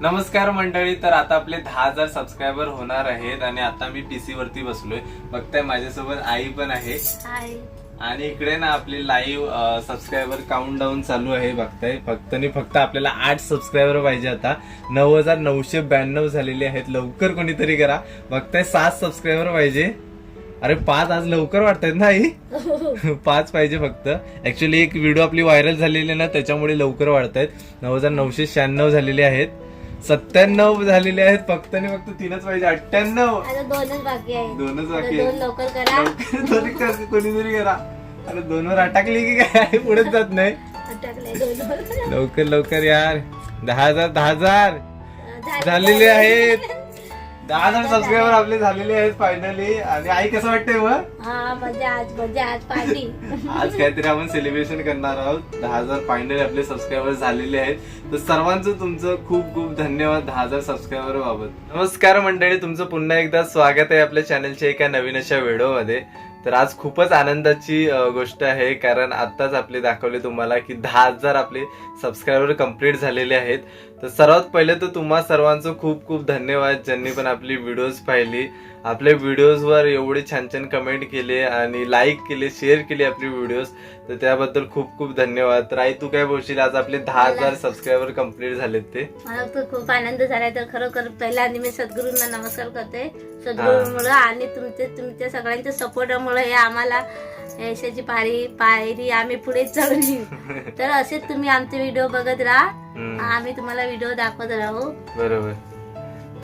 नमस्कार मंडळी तर आता आपले दहा हजार सबस्क्रायबर होणार आहेत आणि आता मी पीसी वरती बसलोय. बघताय माझ्यासोबत आई पण आहे. आणि इकडे ना आपली लाईव्ह सबस्क्रायबर काउंट डाऊन चालू आहे बघताय. फक्त आणि फक्त आपल्याला आठ सबस्क्रायबर पाहिजे आता. नऊ हजार नऊशे ब्याण्णव झालेले आहेत. लवकर कोणीतरी करा. बघताय सात सबस्क्रायबर पाहिजे. अरे पाच आज लवकर वाटतायत ना आई? पाच पाहिजे फक्त. ऍक्च्युली एक व्हिडिओ आपली व्हायरल झालेली ना त्याच्यामुळे लवकर वाढतायत. नऊ हजार नऊशे शहाण्णव झालेले आहेत. सत्त्याण्णव झालेले आहेत फक्त आणि फक्त तीनच पाहिजे. अठ्ठ्याण्णव. आता दोनच बाकी आहे दोनच बाकी दोन लवकर करा. कर- कोणीतरी करा. अरे दोनवर अटकली की काय? पुढेच जात नाही. अटकले दोन लवकर लवकर यार. दहा हजार दहा हजार. झाले. झालेले आहेत. दहा हजार सबस्क्रायबर आपले झालेले आहेत फायनली आणि आई कसं वाटतंय मग? हा मजा आज मजा आज पार्टी आज काहीतरी आपण सेलिब्रेशन करणार आहोत. दहा हजार फायनली आपले सबस्क्रायबर झालेले आहेत. तर सर्वांचं तुमचं खूप खूप धन्यवाद दहा हजार सबस्क्रायबर बाबत. नमस्कार मंडळी तुमचं पुन्हा एकदा स्वागत आहे आपल्या चॅनलच्या एका नवीन अशा व्हिडिओमध्ये तर आज खूपच आनंदाची गोष्ट आहे. कारण आत्ताच आपले दाखवले तुम्हाला की दहा हजार आपले सबस्क्रायबर कंप्लीट झालेले आहेत. तर सर्वात पहिले तर तुम्हा सर्वांचं खूप खूप धन्यवाद ज्यांनी पण आपली व्हिडिओज पाहिली. आपल्या व्हिडिओजवर एवढे छान छान कमेंट केले आणि लाईक केले शेअर केले आपली व्हिडिओज तर त्याबद्दल खूप खूप धन्यवाद. तर आई तू काय बोलशील? आज आपले दहा हजार सबस्क्रायबर कंप्लीट झालेत ते. मला तर खूप आनंद झालाय. तर खरोखर पहिला आधी मी सद्गुरूंना नमस्कार करते. सद्गुरूमुळे आणि तुमचे तुमच्या सगळ्यांच्या सपोर्टामुळे हे आम्हाला यशाची पारी पायरी आम्ही पुढे चढली. तर असेच तुम्ही आमचे व्हिडिओ बघत राहा. आम्ही तुम्हाला व्हिडिओ दाखवत राहू. बरोबर.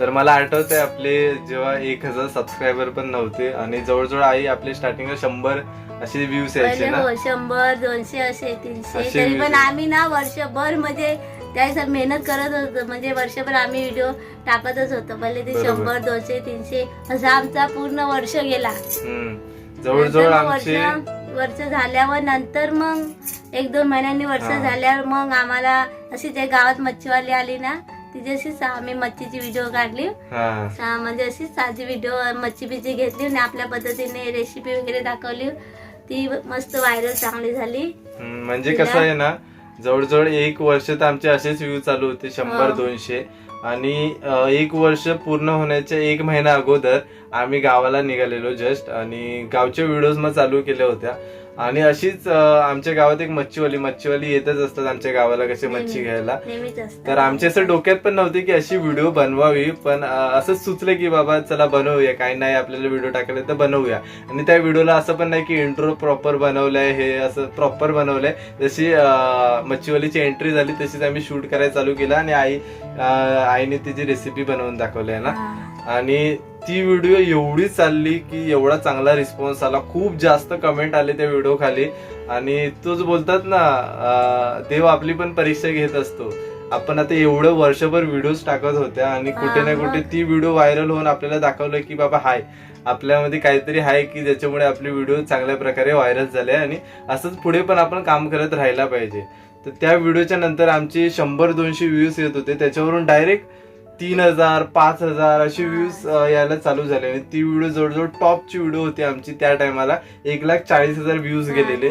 तर मला आठवतंय आपले जेव्हा एक हजार सबस्क्रायबर पण नव्हते आणि जवळजवळ आई आपले स्टार्टिंगला शंभर असे व्ह्यूज यायचे ना हो, शंभर दोनशे असे तीनशे असे तरी पण. आम्ही ना वर्षभर म्हणजे त्यासाठी मेहनत करत होतो म्हणजे वर्षभर आम्ही व्हिडिओ टाकतच होतो पहिले ते बरोबर. शंभर दोनशे तीनशे असा आमचा पूर्ण वर्ष गेला हम्म. जवळजवळ नंतर मग आमचे वर्ष वर्ष झाल्यावर नंतर मग एक दोन महिन्यांनी वर्ष हा. झाल्यावर मग आम्हाला अशी त्या गावात मच्छीवाली आली ना तिच्याशीच आम्ही मच्छीची व्हिडिओ काढली. हा. सा- म्हणजे अशी साधी व्हिडिओ मच्छी बिच्छी घेतली आणि आपल्या पद्धतीने रेसिपी वगैरे दाखवली. ती मस्त व्हायरल चांगली झाली. हम्म, म्हणजे कसं आहे ना जवळजवळ एक वर्ष तर आमचे असेच व्ह्यू चालू होते शंभर हो. दोनशे. आणि अ, एक वर्ष पूर्ण होण्याच्या एक महिना अगोदर आम्ही गावाला निघालेलो जस्ट आणि गावच्या व्हिडिओज मग चालू केल्या होत्या. आणि अशीच आमच्या गावात एक मच्छीवाली मच्छीवाली येतच असतात आमच्या गावाला कसे मच्छी. घ्यायला तर आमच्या असं डोक्यात पण नव्हते की अशी व्हिडिओ बनवावी पण असंच सुचलं की बाबा चला बनवूया काही नाही आपल्याला व्हिडिओ टाकले तर बनवूया आणि त्या व्हिडिओला असं पण नाही की इंट्रो प्रॉपर बनवलंय हे असं प्रॉपर बनवलंय जशी मच्छीवालीची एंट्री झाली तशीच आम्ही शूट करायला चालू केलं आणि आई आईने तिची रेसिपी बनवून दाखवली आहे ना. आणि ती व्हिडिओ एवढी चालली की एवढा चांगला रिस्पॉन्स आला. खूप जास्त कमेंट आले त्या व्हिडिओ खाली. आणि तोच बोलतात ना देव आपली पण परीक्षा घेत असतो. आपण आता एवढं वर्षभर व्हिडिओज टाकत होत्या आणि कुठे ना कुठे. ती व्हिडिओ व्हायरल होऊन आपल्याला दाखवलं की बाबा हाय. आपल्यामध्ये काहीतरी आहे की ज्याच्यामुळे आपले व्हिडिओ चांगल्या प्रकारे व्हायरल झाले आणि असंच पुढे पण आपण काम करत राहायला पाहिजे. तर त्या व्हिडिओच्या नंतर आमचे शंभर दोनशे व्ह्यूज येत होते. त्याच्यावरून डायरेक्ट तीन हजार पाच हजार अशी व्ह्यूज यायला चालू झाले. आणि ती व्हिडिओ जवळजवळ टॉपची व्हिडिओ होती आमची त्या टायमाला एक लाख चाळीस हजार व्ह्यूज गेलेले.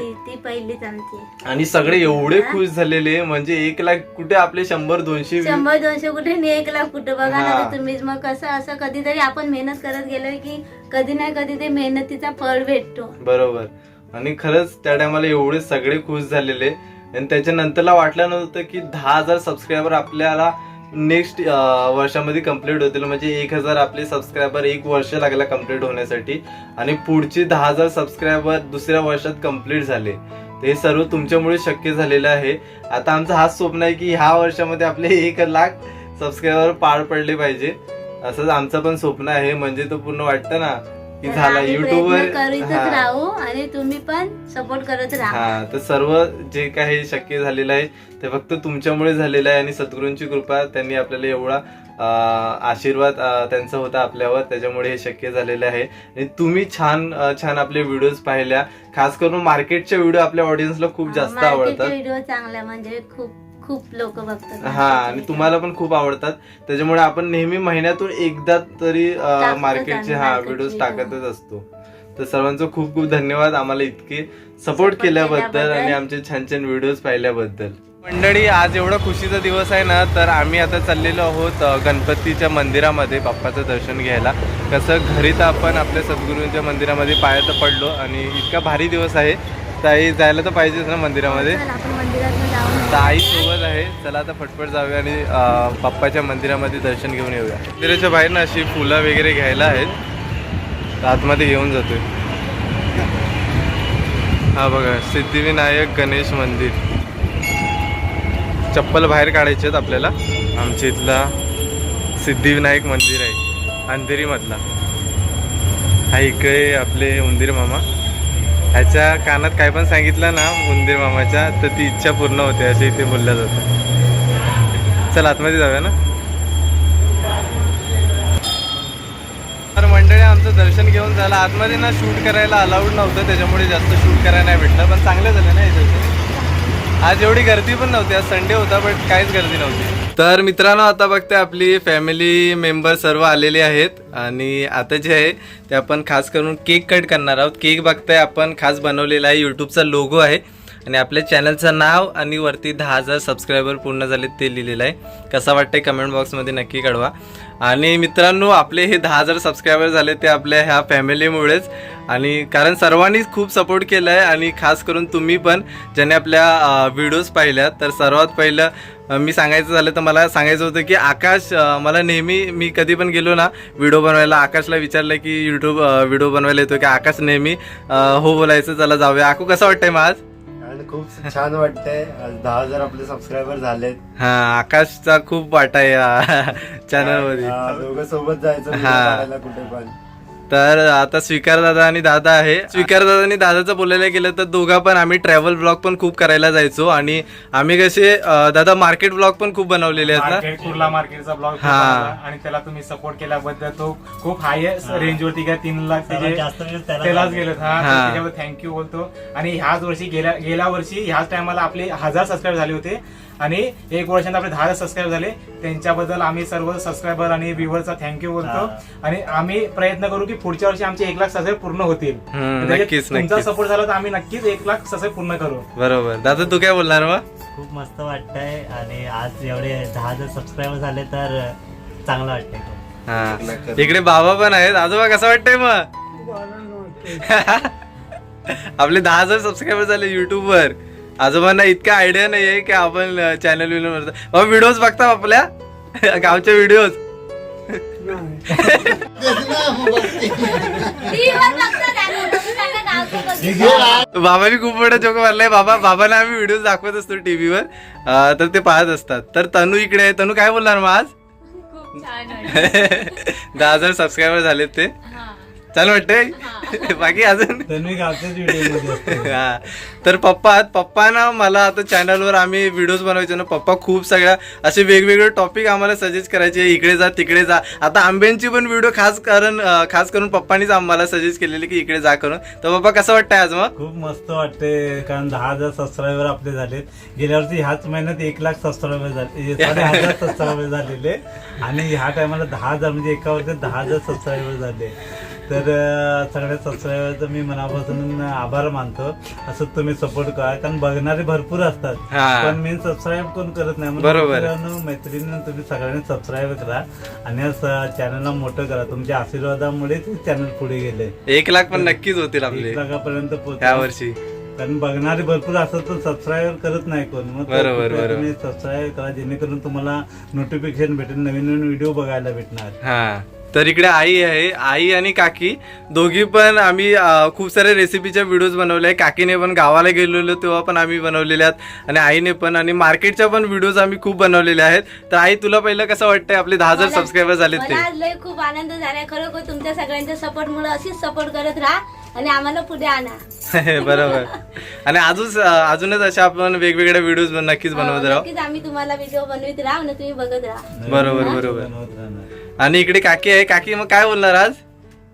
आणि सगळे एवढे. खुश झालेले म्हणजे एक लाख कुठे आपले शंभर दोनशे शंभर दोनशे कुठे नाही एक लाख कुठं? बघा ना हा. तुम्हीच मग कसं असं कधीतरी आपण मेहनत करत गेलोय की कधी नाही कधी ते मेहनतीचा फळ भेटतो. बरोबर. आणि खरंच त्या टायमाला एवढे सगळे खुश झालेले. आणि त्याच्यानंतरला वाटलं नव्हतं की दहा हजार सबस्क्रायबर आपल्याला नेक्स्ट वर्षामध्ये कंप्लीट होतील म्हणजे एक हजार आपले सबस्क्रायबर एक वर्ष लागला कंप्लीट होण्यासाठी. आणि पुढचे दहा हजार सबस्क्रायबर दुसऱ्या वर्षात कंप्लीट झाले. हे सर्व तुमच्यामुळे शक्य झालेलं आहे. आता आमचं हाच स्वप्न आहे की ह्या वर्षामध्ये आपले एक लाख सबस्क्रायबर पार पडले पाहिजे. असंच आमचं पण स्वप्न आहे. म्हणजे तो पूर्ण वाटतं ना की झाला युट्यूबवर आणि तुम्ही पण सपोर्ट करत राहा. हा तर सर्व जे काही शक्य झालेलं आहे ते फक्त तुमच्यामुळे झालेलं आहे आणि सद्गुरूंची कृपा त्यांनी आपल्याला एवढा आशीर्वाद त्यांचा होता आपल्यावर त्याच्यामुळे हे शक्य झालेलं आहे. आणि तुम्ही छान छान आपले व्हिडिओज पाहिल्या. खास करून मार्केटच्या व्हिडिओ आपल्या ऑडियन्सला खूप जास्त आवडतात. व्हिडिओ चांगला म्हणजे खूप खूप लोक बघतात हा आणि तुम्हाला पण खूप आवडतात. त्याच्यामुळे आपण नेहमी महिन्यातून एकदा तरी मार्केटचे हा video. टाकतच असतो. तर सर्वांचं खूप खूप धन्यवाद आम्हाला इतके सपोर्ट केल्याबद्दल. आणि आमचे छान छान व्हिडिओज पाहिल्याबद्दल. मंडळी आज एवढा खुशीचा दिवस आहे ना तर आम्ही आता चाललेलो आहोत गणपतीच्या मंदिरामध्ये बाप्पाचं दर्शन घ्यायला. कसं घरी तर आपण आपल्या सद्गुरूंच्या मंदिरामध्ये पायात पडलो आणि इतका भारी दिवस आहे. तर आई जायला तर पाहिजेच ना मंदिरामध्ये. आई सोबत आहे. चला आता फटफट जाऊया आणि अ, बाप्पाच्या मंदिरामध्ये दर्शन घेऊन येऊया. मंदिराच्या बाहेर ना अशी फुलं वगैरे घ्यायला आहेत. आतमध्ये घेऊन जातोय. हा बघा सिद्धिविनायक गणेश मंदिर. चप्पल बाहेर काढायचे आहेत आपल्याला. आमच्या इथला सिद्धिविनायक मंदिर आहे. अंधेरीमधला. हा इकडे आपले उंदीर मामा. ह्याच्या कानात काय पण सांगितलं ना उंदीर मामाच्या तर ती इच्छा पूर्ण होते असे इथे बोलल्या जातं चल आतमध्ये जाऊया ना. तर मंडळी आमचं दर्शन घेऊन झालं. आतमध्ये ना शूट करायला अलाउड नव्हतं त्याच्यामुळे जास्त शूट करायला नाही भेटलं. पण चांगलं झालं ना हे आज एवढी गर्दी पण नव्हती आज संडे होता बट काहीच गर्दी नव्हती. तर मित्रांनो आता बघते आपली फॅमिली मेंबर सर्व आलेले आहेत. आणि आता जे आहे ते आपण खास करून केक कट करणार आहोत. केक बघताय आपण खास बनवलेला आहे. यूट्यूबचा लोगो आहे. आणि आपल्या चॅनलचं नाव आणि वरती दहा हजार सबस्क्रायबर पूर्ण झाले ते लिहिलेलं आहे. कसा वाटतंय कमेंट बॉक्समध्ये नक्की कळवा. आणि मित्रांनो आपले हे दहा हजार सबस्क्रायबर झाले ते आपल्या ह्या फॅमिलीमुळेच आणि कारण सर्वांनीच खूप सपोर्ट केला आहे आणि खास करून तुम्ही पण ज्याने आपल्या व्हिडिओज पाहिल्या तर सर्वात पहिलं मी सांगायचं झालं तर मला सांगायचं होतं की आकाश मला नेहमी मी कधी पण गेलो ना व्हिडिओ बनवायला आकाशला विचारलं की यूट्यूब व्हिडिओ बनवायला येतो की? आकाश नेहमी हो बोलायचं चला जाऊया. आकू कसं वाटतंय मग आज? आणि खूप छान वाटतंय. दहा हजार आपले सबस्क्रायबर झालेत. हा आकाशचा खूप वाटा आहे या चॅनलमध्ये हा, दोघं सोबत जायचं कुठे पण. तर आता स्वीकार दादा आणि दादा आहे. स्वीकार दादा आणि दादाचं बोलायला गेलं तर दोघा पण आम्ही ट्रॅव्हल ब्लॉग पण खूप करायला जायचो आणि आम्ही कसे दादा मार्केट ब्लॉग पण खूप बनवलेले आहेत ना? मार्केट कुर्ला मार्केटचा ब्लॉग हा. आणि त्याला तुम्ही सपोर्ट केल्याबद्दल तो खूप हाय रेंज वरती काय तीन लाख त्याला त्यालाच. गेलेत. हा. त्याच्यावर थँक्यू बोलतो. आणि ह्याच वर्षी गेल्या गेल्या वर्षी ह्याच टायमाला आपले हजार सबस्क्राईब झाले होते. आणि एक वर्षात आपले दहा हजार सबस्क्राईब झाले. त्यांच्याबद्दल आम्ही सर्व सबस्क्रायबर आणि व्ह्युअरचा थँक्यू बोलतो. आणि आम्ही प्रयत्न करू की पुढच्या वर्षी आमचे एक लाख सबस्क्राईब पूर्ण होतील. त्याच्यात नक्कीच तुमचा सपोर्ट झाला तर आम्ही नक्कीच एक लाख सबस्क्राईब पूर्ण करू. बरोबर. दादा तू काय बोलणार मग खूप मस्त वाटतंय आणि आज एवढे दहा हजार सबस्क्रायबर झाले तर चांगलं वाटतंय. हा. इकडे बाबा पण आहेत. आजोबा कसं वाटतंय मग? आपले दहा हजार सबस्क्रायबर झाले युट्यूब वर. आजोबांना इतका आयडिया नाहीये की आपण चॅनल विनर व्हिडिओज बघता. आपल्या? गावच्या व्हिडिओज बघितलं. बाबांनी खूप मोठा जोक मारलाय. बाबा बाबांना आम्ही व्हिडिओ दाखवत असतो टीव्हीवर तर ते पाहत असतात. तर तनू इकडे आहे. तनू काय बोलणार मग आज. दहा हजार सबस्क्रायबर झालेत ते. चाल वाटतंय? बाकी अजून? तन्वी गावच्याच व्हिडिओमध्ये. असतो हा. तर पप्पा पप्पा ना मला आता चॅनलवर आम्ही व्हिडिओज बनवायचो ना पप्पा खूप सगळ्या असे वेगवेगळे टॉपिक आम्हाला सजेस्ट करायचे इकडे जा तिकडे जा. आता आंब्यांची पण व्हिडिओ खास कारण अं, खास करून पप्पानीच आम्हाला सजेस्ट केलेली की इकडे जा करून. तर पप्पा कसं वाटतंय आज मग? खूप मस्त वाटते कारण दहा हजार सबस्क्रायबर आपले झालेत. गेल्या वर्षी ह्याच महिन्यात एक लाख सबस्क्रायबर झाले साडे हजार सबस्क्रायबर झालेले. आणि ह्या टायमाला दहा हजार म्हणजे एका वर्षात दहा हजार सबस्क्रायबर झाले. तर सगळ्या सबस्क्रायबरचा मी मनापासून आभार मानतो. असं तुम्ही सपोर्ट करा. कारण बघणारे भरपूर असतात. पण मी सबस्क्राईब कोण करत नाही म्हणून बरोबर. मैत्रिणींनो तुम्ही सगळ्यांनी सबस्क्राईब करा. आणि चॅनलला मोठं करा. तुमच्या आशीर्वादामुळेच चॅनल पुढे गेले. एक लाख पण नक्कीच होतील आपले. एक लाखापर्यंत या पोहोचले वर्षी. कारण बघणारे भरपूर असतात तर सबस्क्राईब करत नाही कोण. मग. तुम्ही सबस्क्राईब करा. जेणेकरून तुम्हाला नोटिफिकेशन भेटेल. नवीन नवीन व्हिडिओ बघायला भेटणार. हा. तर इकडे आई आहे. आई आणि काकी दोघी पण आम्ही खूप साऱ्या रेसिपीच्या व्हिडिओज बनवले आहे काकीने पण गावाला गेलेलो तेव्हा पण आम्ही बनवलेले आहेत. आणि आईने पण आणि मार्केटच्या पण व्हिडिओज आम्ही खूप बनवलेले आहेत. तर आई तुला पहिलं कसं वाटतंय? आपले दहा हजार सबस्क्रायबर झालेत ते. खूप आनंद झालाय. खरोखर तुमच्या सगळ्यांच्या सपोर्ट मुळे अशीच सपोर्ट करत राहा. आणि आम्हाला पुढे आणा. बरोबर. आणि अजून अजूनच अशा आपण वेगवेगळ्या व्हिडिओज नक्कीच बनवत हो, राहू. नक्कीच आम्ही तुम्हाला व्हिडिओ बनवित राहा आणि तुम्ही बघत राहा. बरोबर बरोबर. बनवत. आणि इकडे काकी आहे. काकी मग काय बोलणार आज?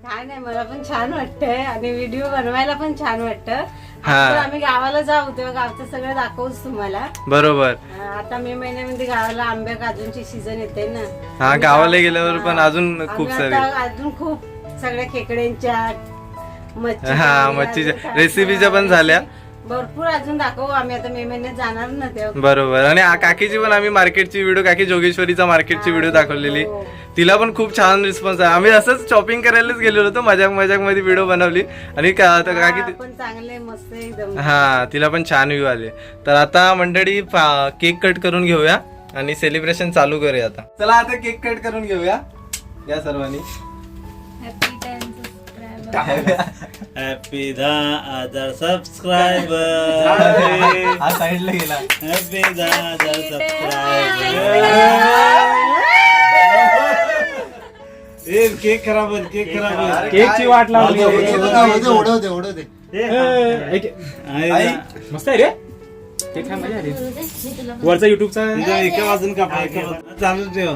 छान आहे मला पण छान वाटतंय. आणि व्हिडिओ बनवायला पण छान वाटतं. हा. आम्ही गावाला जाऊ तेव्हा गावचं सगळं दाखवूच तुम्हाला. बरोबर. आता मे महिन्यामध्ये गावाला आंब्या काजूंची सीझन येते ना. हा गावाला गेल्यावर पण अजून खूप सारे. अजून खूप सगळ्या खेकड्यांच्या हा, मच्छीच्या- रेसिपीच्या पण झाल्या. भरपूर अजून दाखवू आम्ही आता मे महिन्यात जाणार ना तेव्हा. बरोबर. आणि आ- काकीची पण आम्ही मार्केटची व्हिडिओ काकी जोगेश्वरीचा मार्केटची व्हिडिओ दाखवलेली. हो. तिला पण खूप छान रिस्पॉन्स आहे आम्ही असंच शॉपिंग करायलाच गेलो होतो मजाक मजाकमध्ये व्हिडिओ बनवली. आणि का- आता काकी ती- पण चांगले मस्त एकदम. हा तिला पण छान व्ह्यू आले. तर आता मंडळी केक कट करून घेऊया आणि सेलिब्रेशन चालू करूया आता. चला आता केक कट करून घेऊया. या सर्वांनी. हॅपी दहा हजार सबस्क्रायबर हा साईडला गेला. हॅपी दहा हजार सबस्क्रायबर ए केक खराब होईल केक खराब होईल. केकची वाट लावली. ओढव दे ओढव दे आई, मस्त आहे रे. केक काय मजा आली. वरचा युट्यूबचा एका एका बाजून. चालू ठेव.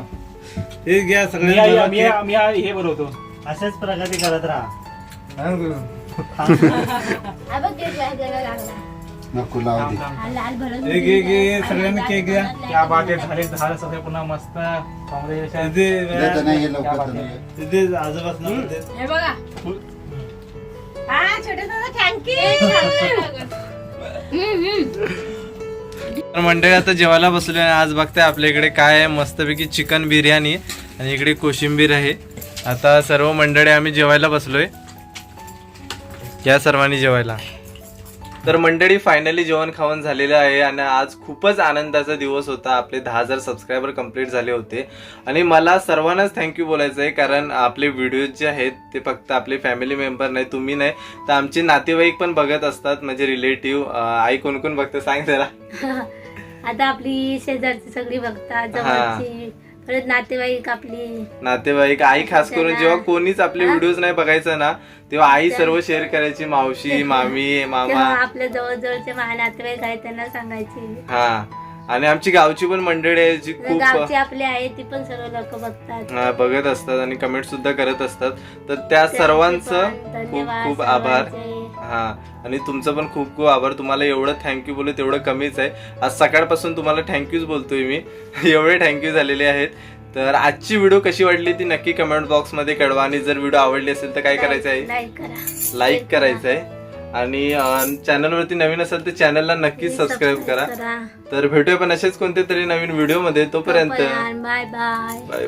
हे घ्या मी सगळ्यांना मी केक. मी हे बनवतो. अशाच प्रगती करत राहा. नको लावू दे. हे घे घे सगळ्यांनी केक घ्या. त्या बाटे झाले दहा सगळे पुन्हा मस्त. काँग्रेच्युलेशन इथे देत नाही हे लवकर तर नाही. इथे आजूबाजूला मध्ये. हे बघा. हा छोटे दादा थँक्यू तर मंडळी आता जेवायला बसलो आणि आज बघताय आपल्या इकडे काय आहे. मस्तपैकी चिकन बिर्याणी आणि इकडे कोशिंबीर आहे. आता सर्व मंडळी आम्ही जेवायला बसलोय. या सर्वांनी जेवायला. तर मंडळी फायनली जेवण खाऊन झालेलं आहे आणि आज खूपच आनंदाचा दिवस होता. आपले दहा हजार सबस्क्रायबर कंप्लीट झाले होते. आणि मला सर्वांनाच थँक्यू बोलायचं आहे कारण आपले व्हिडिओ जे आहेत ते फक्त आपले फॅमिली मेंबर नाही तुम्ही नाही. तर आमचे नातेवाईक पण बघत असतात म्हणजे रिलेटिव्ह आई कोण कोण बघतं सांग जरा. आता आपली शेजारची सगळी बघतात परत नातेवाईक आपली. नातेवाईक आई खास करून जेव्हा कोणीच आपले व्हिडिओज नाही बघायचं ना तेव्हा आई सर्व शेअर करायची मावशी मामी मामा. आपल्या जवळजवळचे मा- नातेवाईक आहेत त्यांना सांगायची. हा. आणि आमची गावची पण मंडळी आहे जी खूप गावची आपली आहे ती पण सर्व लोक बघतात. बघत असतात आणि कमेंट सुद्धा करत असतात. तर त्या सर्वांचं खूप खूप आभार. हा. आणि तुमचं पण खूप खूप आभार. तुम्हाला एवढं थँक्यू बोलू तेवढं कमीच आहे. आज सकाळपासून तुम्हाला थँक्यूच बोलतोय मी. एवढे थँक्यू झालेले आहेत. तर आजची व्हिडिओ कशी वाटली ती नक्की कमेंट बॉक्समध्ये कळवा. आणि जर व्हिडिओ आवडली असेल तर काय करायचं आहे? लाईक करा. लाईक करायचं आहे आणि चॅनलवरती नवीन असेल तर चॅनलला नक्कीच सबस्क्राईब करा. तर भेटूया पण असेच कोणते तरी नवीन व्हिडिओमध्ये. तोपर्यंत. Bye bye bye bye